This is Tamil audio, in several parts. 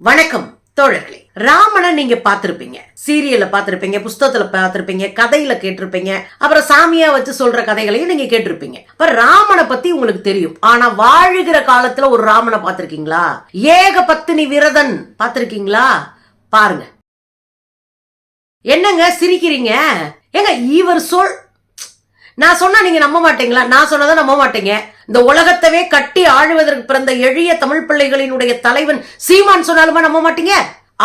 வணக்கம் தோழர்களே. ராமனை நீங்க பாத்திருப்பீங்க சீரியல்ல பாத்திருப்பீங்க புஸ்தகத்துல பாத்திருப்பீங்க கதையில கேட்டிருப்பீங்க அப்புறம் சாமியா வச்சு சொல்ற கதைகளையும் நீங்க கேட்டிருப்பீங்க. அப்ப ராமனை பத்தி உங்களுக்கு தெரியும். ஆனா வாழுகிற காலத்துல ஒரு ராமனை பாத்திருக்கீங்களா ஏக பத்தினி விரதன் பாத்திருக்கீங்களா பாருங்க. என்னங்க சிரிக்கிறீங்க? ஏங்க இவர் சொல் நான் சொன்னா நீங்க நம்ப மாட்டீங்களா? நான் சொன்னதை நம்ப மாட்டீங்க. இந்த உலகத்தவே கட்டி ஆழுவதற்கு பிறந்த எளிய தமிழ் பிள்ளைகளினுடைய தலைவன் சீமான் சொன்னாலுமா நம்ப மாட்டீங்க?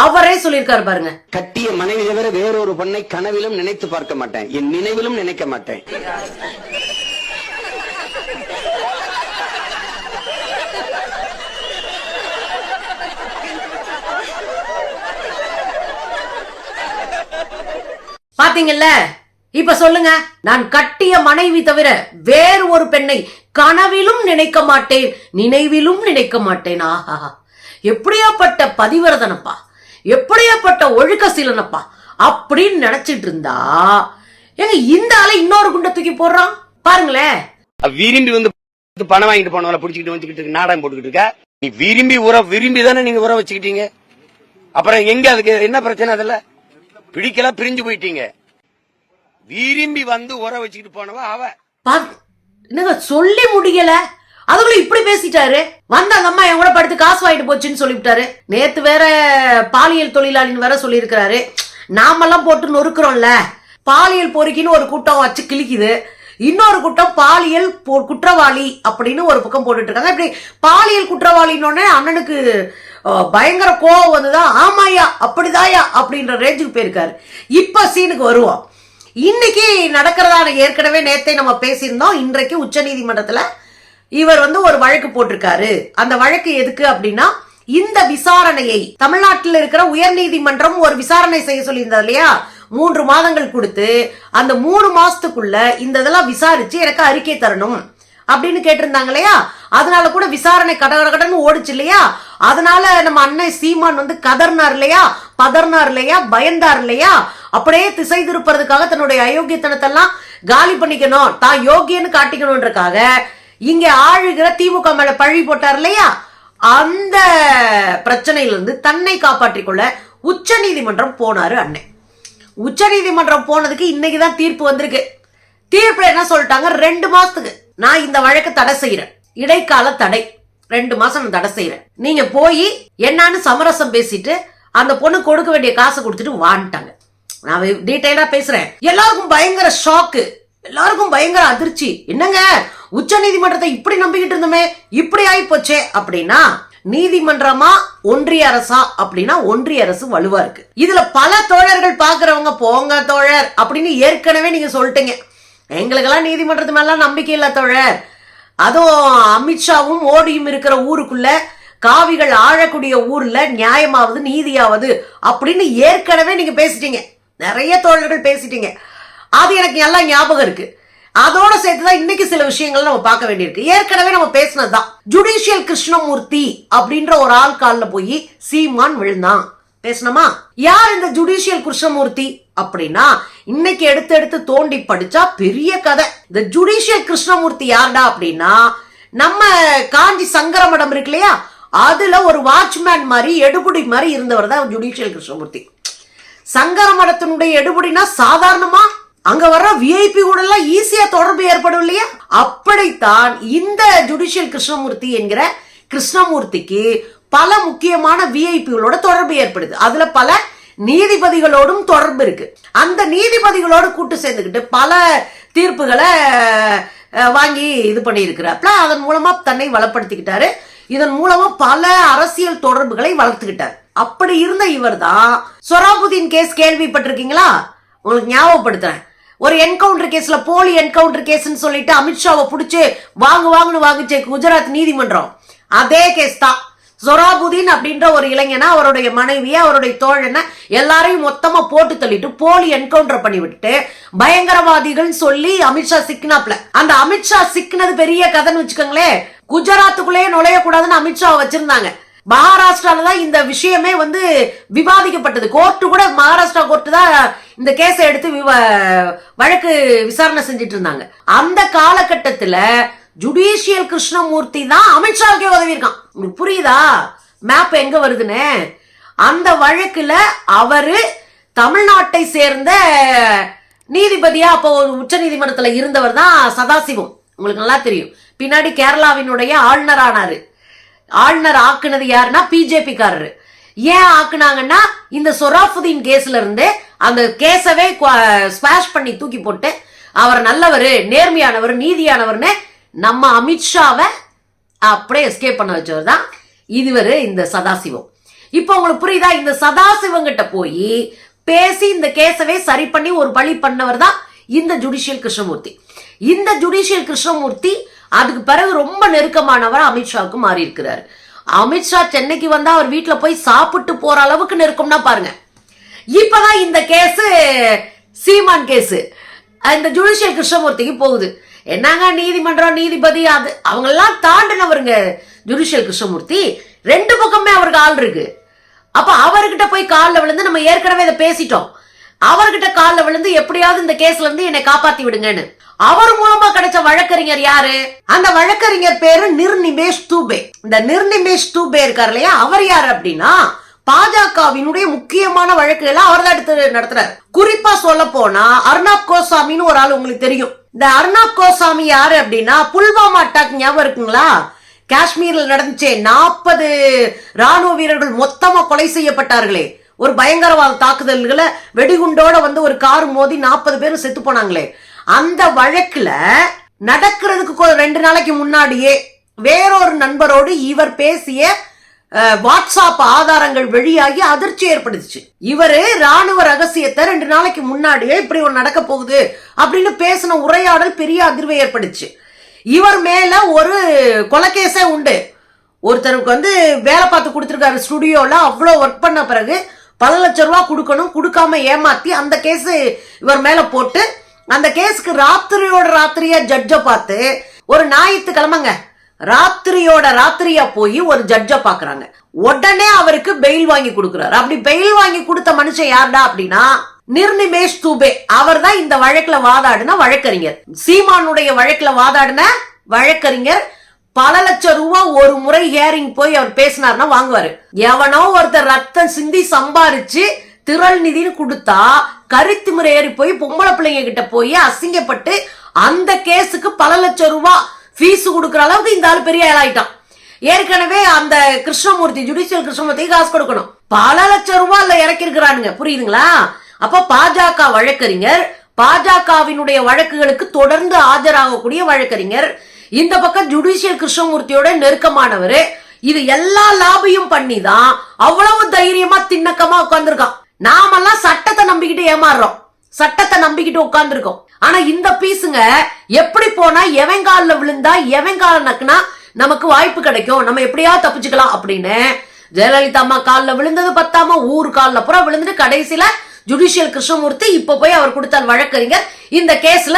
அவரே சொல்லியிருக்காரு பாருங்க. கட்டிய மனைவி தவிர வேறொரு பெண்ணை கனவிலும் நினைத்து பார்க்க மாட்டேன். என் நினைவிலும் நினைக்க மாட்டேன். பாத்தீங்கல்ல? இப்ப சொல்லுங்க நான் கட்டிய மனைவி தவிர வேறு ஒரு பெண்ணை கனவிலும் நினைக்க மாட்டேன் நினைவிலும் நினைக்க மாட்டேன் ஆஹா. எப்படியாப்பட்ட பதிவிரதனப்பா எப்படியாப்பட்ட ஒழுக்க சீலனப்பா அப்படின்னு நினைச்சிட்டு இருந்தா எங்க இந்த ஆளை இன்னொரு குண்டை தூக்கி போடுறான்? பாருங்களேன். விரும்பி வந்து பணம் வாங்கிட்டு போனவங்கள பிடிச்சிக்கிட்டு வந்துக்கிட்டு நாடகம் போட்டுக்கிட்டு இருக்க? நீ விரும்பி உர விரும்பி தானே நீங்க உர வச்சுக்கிட்டீங்க? அப்புறம் எங்க அதுக்கு என்ன பிரச்சனை அதுல? பிடிக்கல பிரிஞ்சு போயிட்டீங்க. விரும்பி வந்து உர வச்சுக்கிட்டு போனவ அவ. பா- என்னங்க சொல்லி முடியல? அதுக்குள்ள இப்படி பேசிட்டாரு? வந்த அந்த அம்மா என் கூட படுத்து காசு வாங்கிட்டு போச்சுன்னு சொல்லிவிட்டாரு. நேத்து வேற பாலியல் தொழிலாளின்னு வேற சொல்லியிருக்கிறாரு. நாமெல்லாம் போட்டு நொறுக்கிறோம்ல. பாலியல் பொறுக்கின்னு ஒரு கூட்டம் வச்சு கிழிக்குது. இன்னொரு கூட்டம் பாலியல் பொ- குற்றவாளி அப்படின்னு ஒரு பக்கம் போட்டுட்டு இருக்காங்க இப்படி பாலியல் குற்றவாளின்னு அண்ணனுக்கு பயங்கர கோவம் வந்துதான் ஆமாயா அப்படிதாயா அப்படின்ற ரேஞ்சுக்கு போயிருக்காரு. இப்ப சீனுக்கு வருவோம். இன்னைக்கு நடக்கிறதான ஏற்கனவே நேத்தை நம்ம பேசியிருந்தோம். இன்றைக்கு உச்சநீதிமன்றத்துல இவர் வந்து ஒரு வழக்கு போட்டிருக்காரு. அந்த வழக்கு எதுக்கு அப்படின்னா இந்த விசாரணையை தமிழ்நாட்டில் இருக்கிற உயர்நீதிமன்றம் ஒரு விசாரணை செய்ய சொல்லியிருந்தது இல்லையா? மூன்று மாதங்கள் கொடுத்து அந்த மூணு மாசத்துக்குள்ள இந்த இதெல்லாம் விசாரிச்சு எனக்கு அறிக்கை தரணும். அப்படின்னு கேட்டிருந்தாங்க இல்லையா அதனால கூட விசாரணை கட கடன்னு ஓடுச்சு இல்லையா? அதனால நம்ம அண்ணன் சீமான் வந்து கதர்னார் இல்லையா? பதர்னார் இல்லையா? பயந்தார் இல்லையா? அப்படியே திசை திருப்புறதுக்காக தன்னுடைய அயோக்கியத்தனத்தெல்லாம் காலி பண்ணிக்கணும். தான் யோகியன்னு காட்டிக்கணும்ன்றக்காக இங்க ஆழுகிற திமுக மேல பழி போட்டார் இல்லையா? அந்த பிரச்சனையிலிருந்து தன்னை காப்பாற்றிக் கொள்ள உச்ச நீதிமன்றம் போனாரு அண்ணன். உச்ச நீதிமன்றம் போனதுக்கு இன்னைக்கு தான் தீர்ப்பு வந்திருக்கு. தீர்ப்புல என்ன சொல்லிட்டாங்க? ரெண்டு மாசத்துக்கு. நான் இந்த வழக்கை தடை செய்யறேன். இடைக்கால தடை. ரெண்டு மாசம் நான் தடை செய்யறேன். நீங்க போய் என்னன்னு சமரசம் பேசிட்டு அந்த பொண்ணு கொடுக்க வேண்டிய காசை கொடுத்துட்டு வான்ட்டாங்க. நான் டீட்டெயிலா பேசுறேன். எல்லாருக்கும் பயங்கர ஷாக்கு எல்லாருக்கும் பயங்கர அதிர்ச்சி. என்னங்க? உச்ச நீதிமன்றத்தை இப்படி நம்பிக்கிட்டு இருந்தோமே. இப்படி ஆகி போச்சே அப்படின்னா நீதிமன்றமா ஒன்றிய அரசா? அப்படின்னா ஒன்றிய அரசு வலுவா இருக்கு. இதுல பல தோழர்கள் பாக்குறவங்க போங்க தோழர் அப்படின்னு ஏற்கனவே நீங்க சொல்லிட்டீங்க. எங்களுக்கெல்லாம் நீதிமன்றத்து மேலாம் நம்பிக்கை இல்லை தோழர். அதுவும் அமித்ஷாவும் மோடியும் இருக்கிற ஊருக்குள்ள காவிகள் ஆழக்கூடிய ஊர்ல நியாயமாவது நீதியாவது அப்படின்னு ஏற்கனவே நீங்க பேசிட்டீங்க. நிறைய தோழர்கள் பேசிட்டீங்க. அது எனக்கு நல்லா ஞாபகம் இருக்கு. அதோட சேர்த்துதான் இன்னைக்கு சில விஷயங்கள் நம்ம பார்க்க வேண்டியிருக்கு. ஏற்கனவே நம்ம பேசினதுதான். ஜுடிஷியல் கிருஷ்ணமூர்த்தி அப்படின்ற ஒரு ஆள் காலில் போய் சீமான் விழுந்தான். பேசணுமா? யார் இந்த ஜுடிஷியல் கிருஷ்ணமூர்த்தி? அப்படின்னா இன்னைக்கு எடுத்து எடுத்து தோண்டி படிச்சா பெரிய கதை. இந்த ஜுடிஷியல் கிருஷ்ணமூர்த்தி யாருடா அப்படின்னா நம்ம காஞ்சி சங்கரமடம் இருக்கு இல்லையா? அதுல ஒரு வாட்ச்மேன் மாதிரி எடுபுடி மாதிரி இருந்தவர் தான் ஜுடிஷியல் கிருஷ்ணமூர்த்தி. சங்கர மடத்தினுடைய எடுபடினா சாதாரணமா? அங்க வர்ற விஐபி கூட எல்லாம் ஈஸியா தொடர்பு ஏற்படும் இல்லையா? அப்படித்தான் இந்த ஜுடிஷியல் கிருஷ்ணமூர்த்தி என்கிற கிருஷ்ணமூர்த்திக்கு பல முக்கியமான விஐபிகளோட தொடர்பு ஏற்படுது. அதுல பல நீதிபதிகளோடும் தொடர்பு இருக்கு. அந்த நீதிபதிகளோடு கூட்டு சேர்ந்துக்கிட்டு பல தீர்ப்புகளை வாங்கி இது பண்ணியிருக்கிறாப்ல. அதன் மூலமா தன்னை வளப்படுத்திக்கிட்டாரு. இதன் மூலமா பல அரசியல் தொடர்புகளை வளர்த்துக்கிட்டார். அப்படி இருந்த இவர் தான் சொராபுதீன் கேஸ் கேள்விப்பட்டிருக்கீங்களா? உங்களுக்கு ஞாபகப்படுத்துறேன். ஒரு என்கவுண்டர் கேஸ்ல போலி என்கவுண்டர் கேஸ்ன்னு சொல்லிட்டு அமித்ஷாவை பிடிச்சி வாங்கு வாங்குன்னு வாங்குச்சு குஜராத் நீதிமன்றம். அதே கேஸ் தான். சொராபுதீன் அப்படின்ற ஒரு இளைஞனா அவருடைய மனைவியை அவருடைய தோழனை எல்லாரையும் மொத்தமா போட்டு தள்ளிட்டு போலி என்கவுண்டர் பண்ணி விட்டு பயங்கரவாதிகள் சொல்லி அமித்ஷா சிக்கினாப்ல அந்த அமித்ஷா சிக்கினது பெரிய கதைன்னு வச்சுக்கோங்களேன். குஜராத்துக்குள்ளேயே நுழையக்கூடாதுன்னு அமித்ஷா வச்சிருந்தாங்க. மகாராஷ்டிரால தான் இந்த விஷயமே வந்து விவாதிக்கப்பட்டது. கோர்ட்டு கூட மகாராஷ்டிரா கோர்ட்டு தான் இந்த கேஸை எடுத்து விவ- வழக்கு விசாரணை செஞ்சுட்டு இருந்தாங்க. அந்த காலகட்டத்துல ஜுடிஷியல் கிருஷ்ணமூர்த்தி தான் அமித்ஷாவுக்கே உதவி இருக்கான் உங்களுக்கு புரியுதா? மேப் எங்க வருதுன்னு? அந்த வழக்குல அவரு தமிழ்நாட்டை சேர்ந்த நீதிபதியா அப்போ உச்ச நீதிமன்றத்துல இருந்தவர் தான் சதாசிவம். உங்களுக்கு நல்லா தெரியும். பின்னாடி கேரளாவினுடைய ஆளுநர் ஆனாரு ஆளுநர் ஆக்குனது யாருன்னா பிஜேபிக்காரரு. ஏன் ஆக்குனாங்கன்னா இந்த சொராஃபுதீன் கேஸ்ல இருந்து அந்த கேஸவே ஸ்பாஷ் பண்ணி தூக்கி போட்டு அவர் நல்லவர் நேர்மையானவர் நீதியானவர்னு நம்ம அமித்ஷாவை அப்படியே எஸ்கேப் பண்ண வச்சவர் தான் இதுவர் இந்த சதாசிவம். இப்போ உங்களுக்கு புரியுதா? இந்த சதாசிவங்கிட்ட போய் பேசி இந்த கேஸவே சரி பண்ணி ஒரு பழி பண்ணவர் தான் இந்த ஜுடிஷியல் கிருஷ்ணமூர்த்தி. இந்த ஜுடிஷியல் கிருஷ்ணமூர்த்தி அதுக்கு பிறகு ரொம்ப நெருக்கமானவர் அமித்ஷாவுக்கு மாறி இருக்கிறாரு அமித்ஷா சென்னைக்கு வந்தா அவர் வீட்டில் போய் சாப்பிட்டு போற அளவுக்கு நெருக்கம்னா பாருங்க. இப்பதான் இந்த கேஸ் சீமான் கேஸ் இந்த ஜுடிஷியல் கிருஷ்ணமூர்த்திக்கு போகுது. என்னங்க நீதிமன்றம் நீதிபதி? அது அவங்கெல்லாம் தாண்டினவருங்க ஜுடிஷியல் கிருஷ்ணமூர்த்தி. ரெண்டு பக்கமே அவருக்கு ஆள் இருக்கு. அப்ப அவர்கிட்ட போய் காலில் விழுந்து நம்ம ஏற்கனவே இதை பேசிட்டோம். அவர்கிட்ட காலில் விழுந்து எப்படியாவது இந்த கேஸ்ல இருந்து என்னை காப்பாத்தி விடுங்கன்னு. அவர் மூலமா கிடைச்ச வழக்கறிஞர் யாரு? அந்த வழக்கறிஞர் பேரு நிர்நிமேஷ் தூபே. இந்த நிர்நிமேஷ் தூபே இருக்கார் இல்லையா? அவர் யாரு அப்படின்னா பாஜகவினுடைய முக்கியமான வழக்குகளை அவர் தான் எடுத்து நடத்துறாரு. குறிப்பா சொல்ல போனா அர்ணாப் கோசாமின்னு ஒரு ஆள் உங்களுக்கு தெரியும். இந்த அர்ணாப் கோசாமி யாரு அப்படின்னா புல்வாமா அட்டாக் ஞாபகம் இருக்குங்களா? காஷ்மீர்ல நடந்துச்சே நாற்பது ராணுவ வீரர்கள் மொத்தமா கொலை செய்யப்பட்டார்களே. ஒரு பயங்கரவாத தாக்குதல்களை வெடிகுண்டோட வந்து ஒரு கார் மோதி நாற்பது பேரும் செத்து போனாங்களே. அந்த வழக்குல நடக்கிறதுக்கு ரெண்டு நாளைக்கு முன்னாடியே வேறொரு நண்பரோடு இவர் பேசிய வாட்ஸ்அப் ஆதாரங்கள் வெளியாகி அதிர்ச்சி ஏற்படுத்துச்சு. இவரு ராணுவ ரகசியத்தை ரெண்டு நாளைக்கு முன்னாடியே இப்படி ஒன்று நடக்க போகுது அப்படின்னு பேசின உரையாடல் பெரிய அதிர்வை ஏற்படுச்சு. இவர் மேல ஒரு கொலைகேஸே உண்டு. ஒருத்தருக்கு வந்து வேலை பார்த்து கொடுத்துருக்காரு ஸ்டுடியோவில் அவ்வளோ ஒர்க் பண்ண பிறகு பல லட்ச ரூபா கொடுக்கணும் கொடுக்காம ஏமாத்தி அந்த கேஸ் இவர் மேல போட்டு அந்த கேஸுக்கு ராத்திரியோட ராத்திரியா ஜட்ஜை பார்த்து ஒரு ஞாயிற்றுக்கிழமைங்க ராத்திரியோட ராத்திரியா போய் ஒரு ஜட்ஜை பாக்குறாங்க. உடனே அவருக்கு பெயில் வாங்கி கொடுக்குறாரு. அப்படி பெயில் வாங்கி கொடுத்த மனுஷன் யாருடா அப்படின்னா நிர்நிமேஷ் தூபே. அவர் தான் இந்த வழக்குல வாதாடின வழக்கறிஞர். சீமானுடைய வழக்குல வாதாடின வழக்கறிஞர். பல லட்சம் ரூபா ஒரு முறை ஹியரிங் போய் அவர் பேசினார்னா வாங்குவாரு. எவனோ ஒருத்தர் ரத்தம் சிந்தி சம்பாரிச்சு திரள் நிதினு கொடுத்தா கருத்து முறை ஏறி போய் பொம்பளை பிள்ளைங்க கிட்ட போய் அசிங்கப்பட்டு அந்த கேஸுக்கு பல லட்சம் ரூபா ஃபீஸ் கொடுக்குற அளவுக்கு இந்த ஆள் பெரிய ஆளாயிட்டான். ஏற்கனவே அந்த கிருஷ்ணமூர்த்தி ஜுடிஷியல் கிருஷ்ணமூர்த்தி காசு கொடுக்கணும். பல லட்சம் ரூபாய்ல இறக்கிருக்கிறானுங்க. புரியுதுங்களா? அப்போ பாஜக வழக்கறிஞர் பாஜகவினுடைய வழக்குகளுக்கு தொடர்ந்து ஆஜராகக்கூடிய வழக்கறிஞர் இந்த பக்கம் ஜுடிஷியல் கிருஷ்ணமூர்த்தியோட நெருக்கமானவர். இது எல்லா லாபியும் பண்ணி தான் அவ்வளவு தைரியமா திண்ணக்கமா உட்காந்துருக்கான் நாமெல்லாம் சட்டத்தை நம்பிக்கிட்டு ஏமாறுறோம். சட்டத்தை நம்பிக்கிட்டு உட்காந்துருக்கோம் ஆனா இந்த பீஸுங்க எப்படி போனா எவன் விழுந்தா எவன் கால நக்குனா நமக்கு வாய்ப்பு கிடைக்கும். நம்ம எப்படியாவது தப்பிச்சுக்கலாம் அப்படின்னு ஜெயலலிதா அம்மா காலில் விழுந்தது பத்தாம ஊர் காலில் புறம் விழுந்துட்டு கடைசியில ஜுடிஷியல் கிருஷ்ணமூர்த்தி இப்ப போய் அவர் கொடுத்த வழக்கறிஞர். இந்த கேஸ்ல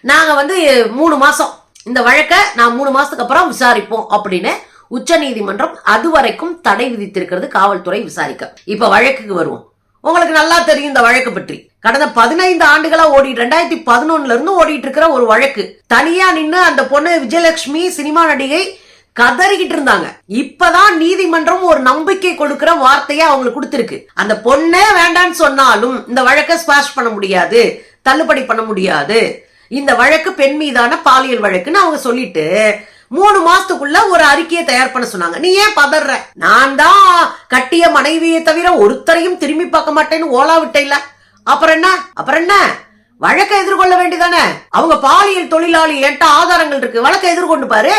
நாங்க வந்து மூணு மாசம். இந்த வழக்க நான் மூணு மாசத்துக்கு அப்புறம் விசாரிப்போம் அப்படின்னு உச்ச நீதிமன்றம் அதுவரைக்கும் தடை விதித்திருக்கிறது காவல்துறை விசாரிக்க. இப்ப வழக்குக்கு வருவோம். உங்களுக்கு நல்லா தெரியும் இந்த வழக்கு பற்றி. கடந்த பதினைந்து ஆண்டுகளா ஓடி ரெண்டாயிரத்தி பதினொன்னுல இருந்து ஓடிட்டு இருக்கிற ஒரு வழக்கு. தனியா நின்று அந்த பொண்ணு விஜயலட்சுமி சினிமா நடிகை கதறிக்கிட்டு இருந்தாங்க. இப்பதான் நீதிமன்றம் ஒரு நம்பிக்கை கொடுக்கிற வார்த்தையை அவங்களுக்கு கொடுத்திருக்கு. அந்த பொண்ணே வேண்டான்னு சொன்னாலும் இந்த வழக்கை ஸ்பாஷ் பண்ண முடியாது தள்ளுபடி பண்ண முடியாது. இந்த வழக்கு பெண் மீதான பாலியல் வழக்குன்னு அவங்க சொல்லிட்டு மூணு மாசத்துக்குள்ள ஒரு அறிக்கையை தயார் பண்ண சொன்னாங்க. நீ ஏன் பதற நான் தான் கட்டிய மனைவியை தவிர ஒருத்தரையும் திரும்பி பார்க்க மாட்டேன்னு ஓலா விட்டேல அப்புறம் என்ன? அப்புறம் என்ன? வழக்கை எதிர்கொள்ள வேண்டியதானே? அவங்க பாலியல் தொழிலாளி என்கிட்ட ஆதாரங்கள் இருக்கு. வழக்கை எதிர்கொண்டு பாரு.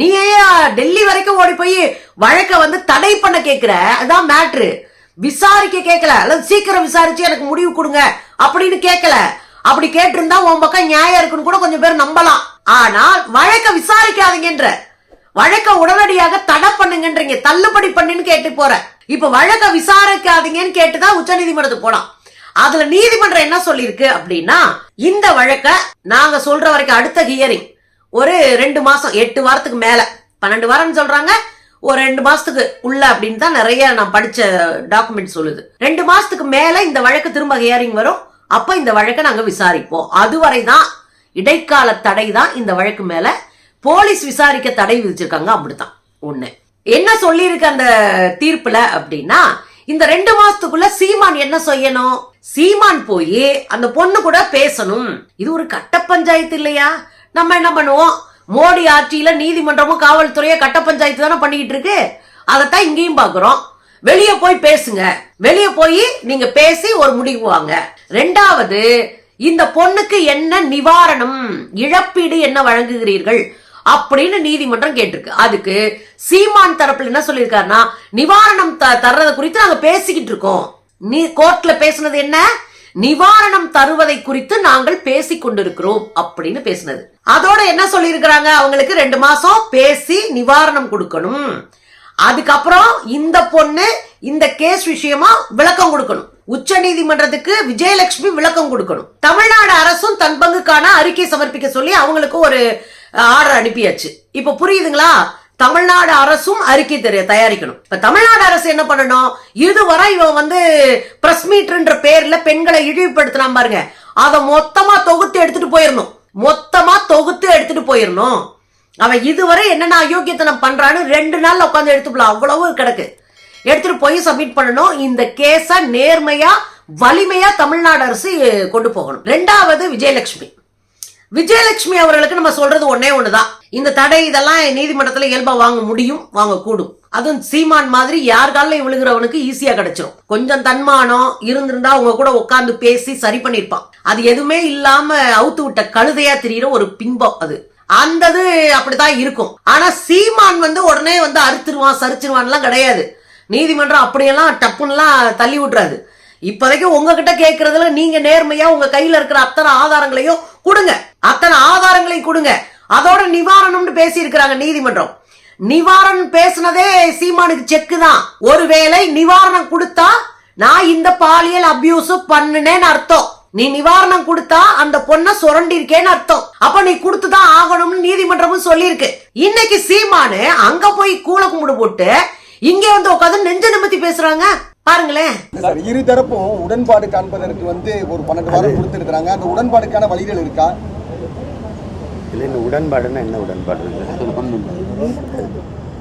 நீ ஏன் டெல்லி வரைக்கும் ஓடி போய் வழக்கை வந்து தடை பண்ண கேக்குற? அதான் மேட்ரு விசாரிக்க கேட்கல அல்லது சீக்கிரம் விசாரிச்சு எனக்கு முடிவு கொடுங்க. அப்படின்னு கேட்கல அப்படி கேட்டிருந்தா உன் பக்கம் நியாயம் இருக்குன்னு கூட கொஞ்சம் பேர் நம்பலாம். ஆனால் வழக்க விசாரிக்காதீங்கன்ற. வழக்க உடனடியாக தடை பண்ணுங்கன்றீங்க. தள்ளுபடி பண்ணுன்னு கேட்டு போற. இப்ப வழக்க விசாரிக்காதீங்கன்னு கேட்டுதான் உச்ச நீதிமன்றத்துக்கு போலாம் அதுல நீதிமன்றம் என்ன சொல்லியிருக்கு அப்படின்னா இந்த வழக்க நாங்க சொல்ற வரைக்கும் அடுத்த ஹியரிங் ஒரு ரெண்டு மாசம் எட்டு வாரத்துக்கு மேல. பன்னெண்டு வாரம்னு சொல்றாங்க. ஒரு ரெண்டு மாசத்துக்கு உள்ள அப்படின்னு தான் நிறைய நான் படிச்ச டாக்குமெண்ட் சொல்லுது. ரெண்டு மாசத்துக்கு மேல இந்த வழக்கு திரும்ப ஹியரிங் வரும். அப்ப இந்த வழக்கை நாங்க விசாரிப்போம். அதுவரை தான் இடைக்கால தடை தான் இந்த வழக்கு மேல போலீஸ் விசாரிக்க தடை விதிச்சிருக்காங்க. அப்படித்தான். ஒண்ணு. என்ன சொல்லியிருக்கு அந்த தீர்ப்புல அப்படின்னா இந்த ரெண்டு மாசத்துக்குள்ள சீமான் என்ன செய்யணும்? சீமான் போய் அந்த பொண்ணு கூட பேசணும். இது ஒரு கட்ட பஞ்சாயத்து இல்லையா? நம்ம என்ன பண்ணுவோம்? மோடி ஆட்சியில நீதிமன்றமும் காவல்துறையும் கட்ட பஞ்சாயத்து தானே பண்ணிக்கிட்டு இருக்கு? அதைத்தான் இங்கேயும் பாக்குறோம் வெளியே போய் பேசுங்க. வெளியே போய் நீங்க பேசி ஒரு முடிவு வாங்க. ரெண்டாவது இந்த பொண்ணுக்கு என்ன நிவாரணம்? இழப்பீடு என்ன வழங்குகிறீர்கள்? அப்படின்னு நீதிமன்றம் கேட்டிருக்கு. அதுக்கு சீமான் தரப்புல என்ன சொல்லியிருக்காருன்னா நிவாரணம் த- தர்றது குறித்து நாங்க பேசிக்கிட்டு இருக்கோம். நீ கோர்ட்ல பேசுனது என்ன? நிவாரணம் தருவதை குறித்து நாங்கள் பேசிக் கொண்டிருக்கிறோம் அப்படின்னு பேசுனது. அதோட என்ன சொல்லியிருக்கிறாங்க? அவங்களுக்கு ரெண்டு மாசம் பேசி நிவாரணம் கொடுக்கணும். அதுக்கப்புறம் இந்த பொண்ணு இந்த கேஸ் விஷயமா விளக்கம் கொடுக்கணும். உச்ச நீதிமன்றத்துக்கு விஜயலட்சுமி விளக்கம் கொடுக்கணும். தமிழ்நாடு அரசும் தன் பங்குக்கான அறிக்கை சமர்ப்பிக்க சொல்லி அவங்களுக்கு ஒரு ஆர்டர் அனுப்பியாச்சு. இப்ப புரியுதுங்களா? தமிழ்நாடு அரசும் அறிக்கை தெரிய தயாரிக்கணும். இப்ப தமிழ்நாடு அரசு என்ன பண்ணணும்? இதுவரை இவன் வந்து பிரஸ் மீட்ன்ற பேர்ல பெண்களை இழிவுபடுத்தினா பாருங்க. அதை மொத்தமா தொகுத்து எடுத்துட்டு போயிடணும் மொத்தமா தொகுத்து எடுத்துட்டு போயிடணும் அவன் இதுவரை என்னென்ன அயோக்கியத்தனம் பண்றான்னு ரெண்டு நாள்ல உட்காந்து எடுத்துக்கலாம். அவ்வளவு கிடக்கு. எடுத்துட்டு போய் சப்மிட் பண்ணணும். இந்த கேஸ நேர்மையா வலிமையா தமிழ்நாடு அரசு கொண்டு போகணும். ரெண்டாவது விஜயலட்சுமி. விஜயலட்சுமி அவர்களுக்கு நம்ம சொல்றது ஒன்னே ஒண்ணுதான். இந்த தடை இதெல்லாம் நீதிமன்றத்துல இயல்பா வாங்க முடியும் வாங்க கூடும் அதுவும் சீமான் மாதிரி யார் காலில் விழுகிறவனுக்கு ஈஸியா கிடைச்சிடும் கொஞ்சம் தன்மானம் இருந்திருந்தா அவங்க கூட உட்காந்து பேசி சரி பண்ணிருப்பான் அது எதுவுமே இல்லாம அவுத்து விட்ட கழுதையா தெரியுற ஒரு பின்பம் அது. அந்தது அப்படிதான் இருக்கும். ஆனா சீமான் வந்து உடனே வந்து அறுத்துருவான் சரிச்சிருவான்லாம் கிடையாது. நீதிமன்றம் அப்படியெல்லாம் டப்புன்னுலாம் தள்ளி விட்டுறாது. இப்போதைக்கு உங்ககிட்ட கேட்கறதுல நீங்க நேர்மையா உங்க கையில இருக்கிற அத்தனை ஆதாரங்களையும் கொடுங்க. அத்தனை ஆதாரங்களையும் கொடுங்க. அதோட நிவாரணம்னு பேசியிருக்கிறாங்க நீதிமன்றம். நிவாரணம் பேசுனதே சீமானுக்கு செக்கு தான். ஒருவேளை நிவாரணம் கொடுத்தா நான் இந்த பாலியல் அபியூஸ் பண்ணுனேன்னு அர்த்தம். நீ நிவாரணம் கொடுத்தா அந்த பொண்ணை சுரண்டிருக்கேன்னு அர்த்தம். அப்ப நீ கொடுத்துதான் ஆகணும்னு நீதிமன்றமும் சொல்லியிருக்கு. இன்னைக்கு சீமானு அங்க போய் கூல கும்பிடு போட்டு இங்க வந்து உட்காந்து நெஞ்ச நிமித்தி பேசுறாங்க. பாருங்களேன். சார் இரு தரப்பும் உடன்பாடு காண்பதற்கு வந்து ஒரு பன்னெண்டு வாரம் கொடுத்துருக்காங்க அந்த உடன்பாடுக்கான வழிகள் இருக்கா? இல்லை இந்த உடன்பாடுன்னா என்ன உடன்பாடு?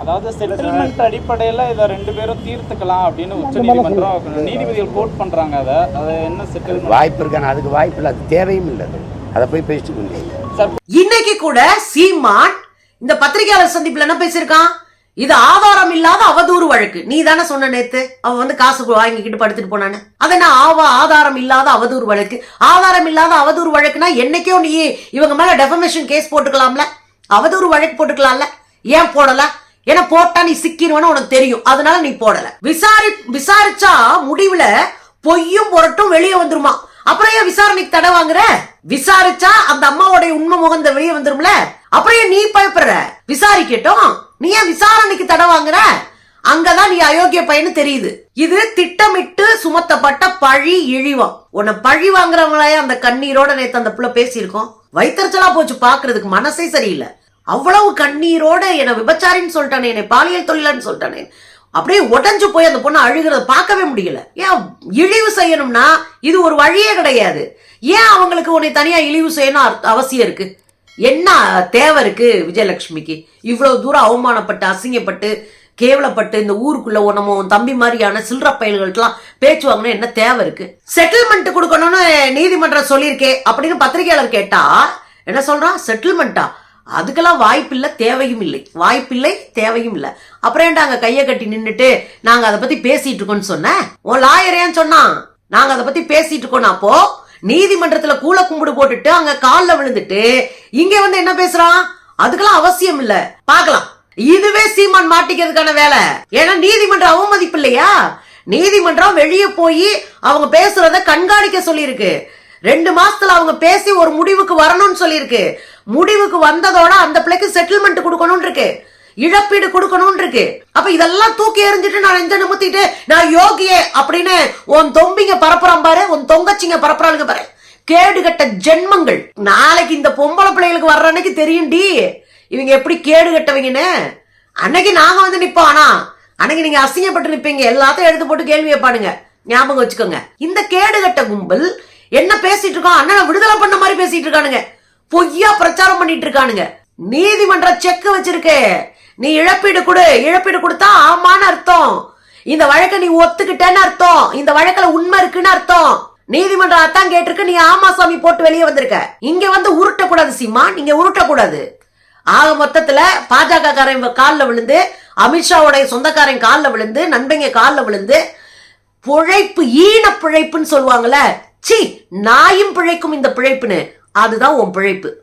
அதாவது செட்டில்மெண்ட் அடிப்படையில் இதை ரெண்டு பேரும் தீர்த்துக்கலாம் அப்படின்னு உச்சநீதிமன்றம் நீதிபதிகள் கோட் பண்றாங்க அதை. அது என்ன செட்டில்மெண்ட் வாய்ப்பு இருக்கான அதுக்கு வாய்ப்பு இல்லை அது தேவையும் இல்லை. அது. போய் பேசிட்டு இன்னைக்கு கூட சீமான் இந்த பத்திரிகையாளர் சந்திப்புல என்ன பேசியிருக்கான்? இது ஆதாரம் இல்லாத அவதூறு வழக்கு. நீ தானே சொன்ன நேத்து? அவன் வந்து காசு வாங்கிக்கிட்டு படுத்துட்டு போனானு. அதை என்ன ஆவா ஆதாரம் இல்லாத அவதூறு வழக்கு? ஆதாரம் இல்லாத அவதூறு வழக்குனா என்னைக்கோ நீ இவங்க மேல டெஃபமேஷன் கேஸ் போட்டுக்கலாம்ல? அவதூறு வழக்கு போட்டுக்கலாம்ல? ஏன் போடல? ஏன்னா போட்டா நீ சிக்கிடுவனு உனக்கு தெரியும். அதனால நீ போடல. விசாரி விசாரிச்சா முடிவுல பொய்யும் புரட்டும் வெளியே வந்துருமா? அப்புறம் ஏன் விசாரணைக்கு தடை வாங்குற? விசாரிச்சா அந்த அம்மாவோட உண்மை முகந்த வெளியே வந்துரும்ல? அப்புறம் ஏன் நீ பயப்படுற? விசாரிக்கட்டும். நீ ஏன் விசாரணைக்கு தடை வாங்குற? அங்கதான் நீ அயோக்கிய பையனு தெரியுது. இது திட்டமிட்டு சுமத்தப்பட்ட பழி இழிவம். உன்னை பழி வாங்குறவங்களையே அந்த கண்ணீரோட நேத்து அந்த புள்ள பேசியிருக்கோம். வைத்தறிச்சலா போச்சு பாக்குறதுக்கு மனசே சரியில்லை. அவ்வளவு கண்ணீரோட என்னை விபச்சாரின்னு சொல்லிட்டானே என்னை பாலியல் தொழிலன்னு சொல்லிட்டானே. அப்படியே உடஞ்சு போய் அந்த பொண்ணை அழுகிறத பார்க்கவே முடியல. ஏன் இழிவு செய்யணும்னா இது ஒரு வழியே கிடையாது. ஏன் அவங்களுக்கு உன்னை தனியா இழிவு செய்யணும் அவசியம் இருக்கு? என்ன தேவை இருக்கு விஜயலட்சுமிக்கு? இவ்வளவு தூரம் அவமானப்பட்டு அசிங்கப்பட்டு கேவலப்பட்டு இந்த ஊருக்குள்ள நம்ம உன் தம்பி மாதிரியான சில்லற பயல்கள்ட்டலாம் பேச்சு வாங்கினா என்ன தேவை இருக்கு? செட்டில்மெண்ட் கொடுக்கணும்னு நீதிமன்றம் சொல்லியிருக்கே அப்படின்னு பத்திரிகையாளர் கேட்டா என்ன சொல்றான் செட்டில்மெண்ட்டா அதுக்கெல்லாம் வாய்ப்பில்லை தேவையும் இல்லை. வாய்ப்பில்லை தேவையும் இல்லை. அப்புறம் ஏன்டா அங்க கையை கட்டி நின்றுட்டு நாங்க அதை பத்தி பேசிட்டு இருக்கோம்னு சொன்னேன் உன் லாயர் ஏன் சொன்னான்? நாங்க அதை பத்தி பேசிட்டு இருக்கோம் அப்போ நீதிமன்றத்துல கூல கும்பிடு போட்டுட்டு அங்க காலில் விழுந்துட்டு இங்க வந்து என்ன பேசுறான் அதுக்கெல்லாம் அவசியம் இல்ல. பார்க்கலாம். இதுவே சீமான் மாட்டிக்கிறதுக்கான வேலை. ஏன்னா நீதிமன்றம் அவமதிப்பு இல்லையா? நீதிமன்றம் வெளியே போய் அவங்க பேசுறத கண்காணிக்க சொல்லியிருக்கு. ரெண்டு மாசத்துல அவங்க பேசி ஒரு முடிவுக்கு வரணும்னு சொல்லியிருக்கு. முடிவுக்கு வந்ததோட அந்த பிள்ளைக்கு செட்டில்மெண்ட் கொடுக்கணும்னு இருக்கு. இழப்பீடு கொடுக்கணும் இருக்கு அப்ப இதெல்லாம் தூக்கி எறிஞ்சிட்டு நான் எந்த நிமித்திட்டு நான் யோகியே அப்படின்னு உன் தொம்பிங்க பரப்புறான் பாரு உன் தொங்கச்சிங்க பரப்புறாளுங்க பாரு. கேடுகட்ட ஜென்மங்கள். நாளைக்கு இந்த பொம்பளை பிள்ளைகளுக்கு வர்ற அன்னைக்கு தெரியும் டி. இவங்க எப்படி கேடு கட்டவங்கன்னு? அன்னைக்கு நாங்க வந்து நிப்போம் ஆனா அன்னைக்கு நீங்க அசிங்கப்பட்டு நிப்பீங்க. எல்லாத்தையும் எடுத்து போட்டு கேள்வி வைப்பானுங்க ஞாபகம் வச்சுக்கோங்க. இந்த கேடு கட்ட கும்பல் என்ன பேசிட்டு இருக்கோம்? அண்ணனை விடுதலை பண்ண மாதிரி பேசிட்டு இருக்கானுங்க. பொய்யா பிரச்சாரம் பண்ணிட்டு இருக்கானுங்க. நீதிமன்ற செக் வச்சிருக்கு. நீ இழப்பீடு கொடு இழப்பீடு கொடுத்தா ஆமான்னு அர்த்தம். இந்த வழக்கை நீ ஒத்துக்கிட்டேன்னு அர்த்தம். இந்த வழக்குல உண்மை இருக்குன்னு அர்த்தம். நீதிமன்றம் அத்தான் கேட்டிருக்கு நீ ஆமா சாமி போட்டு வெளியே வந்திருக்க. இங்க வந்து உருட்டக்கூடாது சீமா நீங்க உருட்டக்கூடாது. ஆக மொத்தத்துல பாஜக காரன் காலில் விழுந்து அமித்ஷாவுடைய சொந்தக்காரன் காலில் விழுந்து நண்பங்க காலில் விழுந்து பிழைப்பு ஈன பிழைப்புன்னு சொல்லுவாங்கல்ல. சி நாயும் பிழைக்கும் இந்த பிழைப்புன்னு. அதுதான் உன் பிழைப்பு.